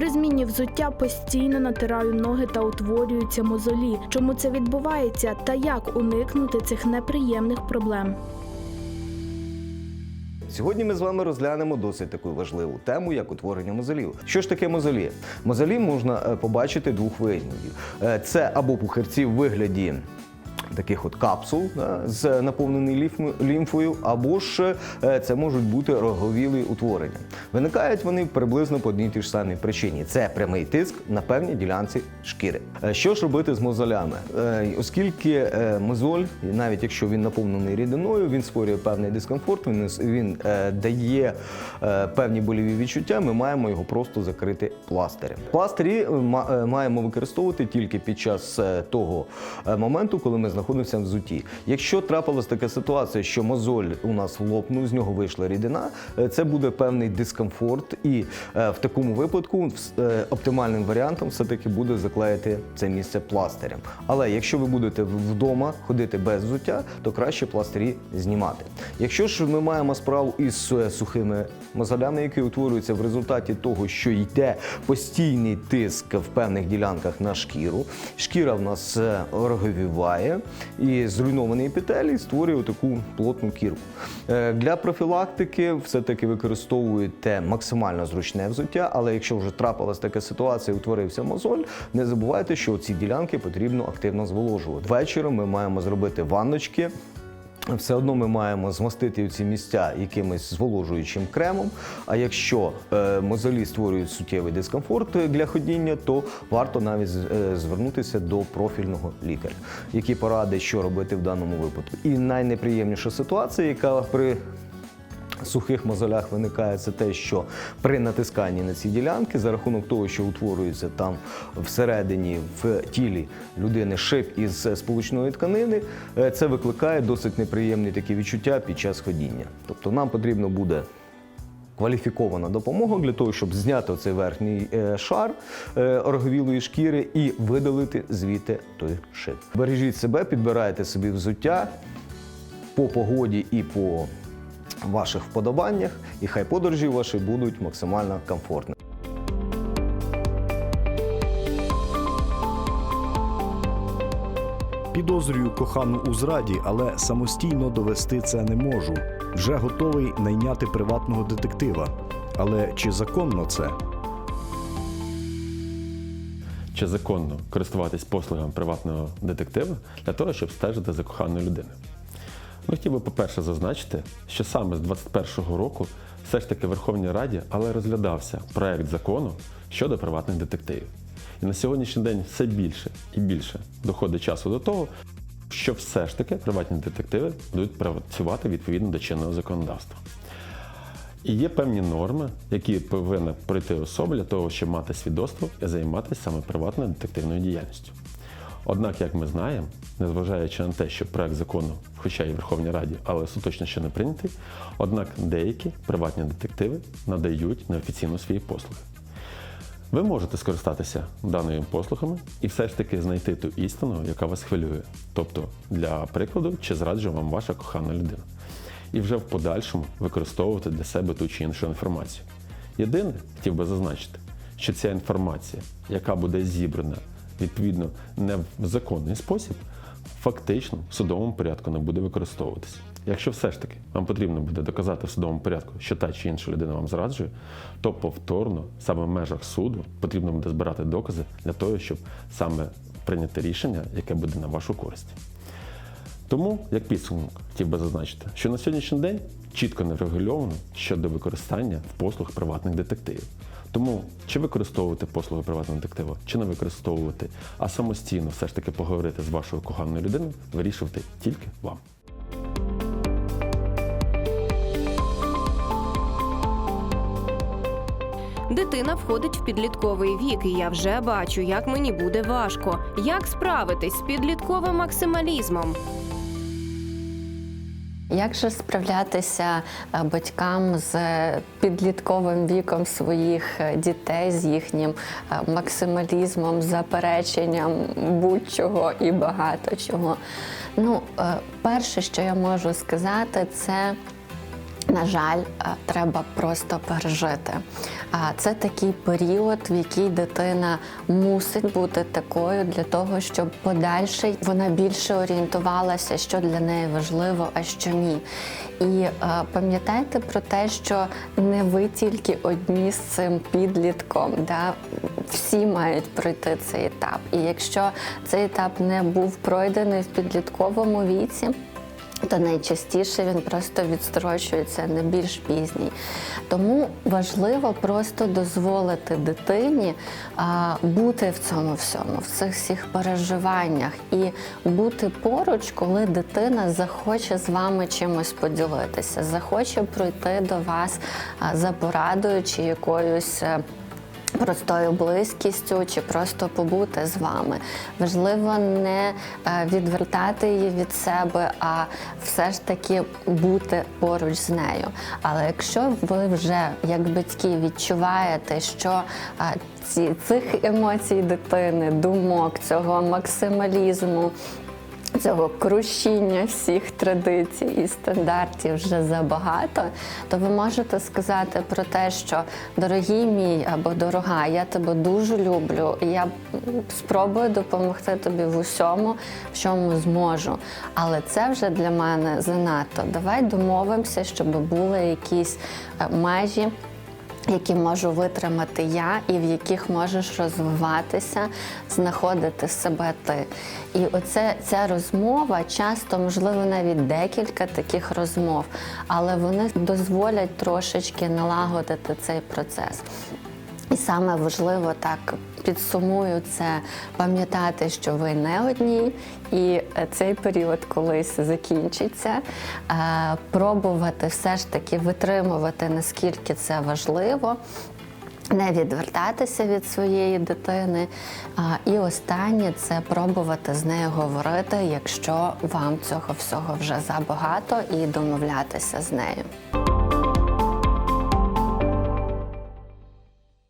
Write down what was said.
При зміні взуття постійно натираю ноги та утворюються мозолі. Чому це відбувається та як уникнути цих неприємних проблем? Сьогодні ми з вами розглянемо досить таку важливу тему, як утворення мозолів. Що ж таке мозолі? Мозолі можна е, побачити двох виглядів: Е, це або пухарці в вигляді. Таких от капсул да, з наповнений лімфою, або ж е, це можуть бути роговілі утворення. Виникають вони приблизно по одній тій ж самій причині: це прямий тиск на певній ділянці шкіри. Е, Що ж робити з мозолями? Е, Оскільки мозоль, навіть якщо він наповнений рідиною, він створює певний дискомфорт, він, він дає певні боліві відчуття, ми маємо його просто закрити пластирем. Пластирі ма- маємо використовувати тільки під час того моменту, коли ми знаходимося в взутті. Якщо трапилась така ситуація, що мозоль у нас лопнув, з нього вийшла рідина, е, це буде певний дискомфорт, і е, в такому випадку е, оптимальним варіантом все-таки буде заклеїти це місце пластирем. Але якщо ви будете вдома ходити без взуття, то краще пластирі знімати. Якщо ж ми маємо справу із сухими мозолями, які утворюються в результаті того, що йде постійний тиск в певних ділянках на шкіру, шкіра в нас роговіває і зруйнований епітелій створює таку плотну кірку. Е, Для профілактики все-таки використовуєте максимально зручне взуття, але якщо вже трапилась така ситуація, і утворився мозоль, не забувайте, що ці ділянки потрібно активно зволожувати. Ввечері ми маємо зробити ванночки. Все одно ми маємо змастити ці місця якимось зволожуючим кремом. А якщо е, мозолі створюють суттєвий дискомфорт для ходіння, то варто навіть е, звернутися до профільного лікаря, який порадить, що робити в даному випадку. І найнеприємніша ситуація, яка при сухих мозолях виникає це те, що при натисканні на ці ділянки, за рахунок того, що утворюється там всередині в тілі людини шип із сполучної тканини, е, це викликає досить неприємні такі відчуття під час ходіння. Тобто нам потрібно буде. Кваліфікована допомога для того, щоб зняти цей верхній е, шар е, орговілої шкіри і видалити звідти той шип. Бережіть себе, підбирайте собі взуття по погоді і по ваших вподобаннях, і хай подорожі ваші будуть максимально комфортними. Підозрюю кохану у зраді, але самостійно довести це не можу. Вже готовий найняти приватного детектива. Але чи законно це? чи законно користуватись послугами приватного детектива для того, щоб стежити за коханою людиною. Хотів би, по-перше, зазначити, що саме з 2021 року все ж таки Верховній Раді, але розглядався проект закону щодо приватних детективів. І на сьогоднішній день все більше і більше доходить часу до того, що все ж таки приватні детективи будуть працювати відповідно до чинного законодавства. І є певні норми, які повинна пройти особа для того, щоб мати свідоцтво і займатися саме приватною детективною діяльністю. Однак, як ми знаємо, незважаючи на те, що проект закону, хоча і в Верховній Раді, але остаточно ще не прийнятий, однак деякі приватні детективи надають неофіційно свої послуги. Ви можете скористатися даними послугами і все ж таки знайти ту істину, яка вас хвилює. Тобто, для прикладу, чи зраджує вам ваша кохана людина. І вже в подальшому використовувати для себе ту чи іншу інформацію. Єдине, хотів би зазначити, що ця інформація, яка буде зібрана відповідно не в законний спосіб, фактично в судовому порядку не буде використовуватися. Якщо все ж таки вам потрібно буде доказати в судовому порядку, що та чи інша людина вам зраджує, то повторно, саме в межах суду, потрібно буде збирати докази для того, щоб саме прийняти рішення, яке буде на вашу користь. Тому, як підсумок, хотів би зазначити, що на сьогоднішній день чітко не врегульовано щодо використання послуг приватних детективів. Тому чи використовувати послуги приватного детектива, чи не використовувати, а самостійно все ж таки поговорити з вашою коханою людиною, вирішувати тільки вам. Дитина входить в підлітковий вік, і я вже бачу, як мені буде важко. Як справитись з підлітковим максималізмом? Як же справлятися е, батькам з підлітковим віком своїх е, дітей, з їхнім е, максималізмом, запереченням будь-чого і багато чого? Ну, е, перше, що я можу сказати, це на жаль, е, треба просто пережити. Це такий період, в який дитина мусить бути такою для того, щоб подальше вона більше орієнтувалася, що для неї важливо, а що ні. І е, пам'ятайте про те, що не ви тільки одні з цим підлітком, да? всі мають пройти цей етап. І якщо цей етап не був пройдений в підлітковому віці, то найчастіше він просто відстрочується на більш пізній. Тому важливо просто дозволити дитині а, бути в цьому всьому, в цих всіх переживаннях і бути поруч, коли дитина захоче з вами чимось поділитися, захоче прийти до вас за порадою чи якоюсь. Простою близькістю чи просто побути з вами. Важливо не е, відвертати її від себе, а все ж таки бути поруч з нею. Але якщо ви вже як батьки відчуваєте, що е, ці, цих емоцій дитини, думок, цього максималізму, цього крушіння всіх традицій і стандартів вже забагато, то ви можете сказати про те, що дорогий мій або дорога, я тебе дуже люблю, і я спробую допомогти тобі в усьому, в чому зможу. Але це вже для мене занадто. Давай домовимося, щоб були якісь е, межі які можу витримати я, і в яких можеш розвиватися, знаходити себе ти. І оце ця розмова часто, можливо, навіть декілька таких розмов, але вони дозволять трошечки налагодити цей процес. І саме важливо так підсумую це пам'ятати, що ви не одні, і е, цей період колись закінчиться. Е, Пробувати все ж таки витримувати, наскільки це важливо. Не відвертатися від своєї дитини. І останнє це пробувати з нею говорити, якщо вам цього всього вже забагато, і домовлятися з нею.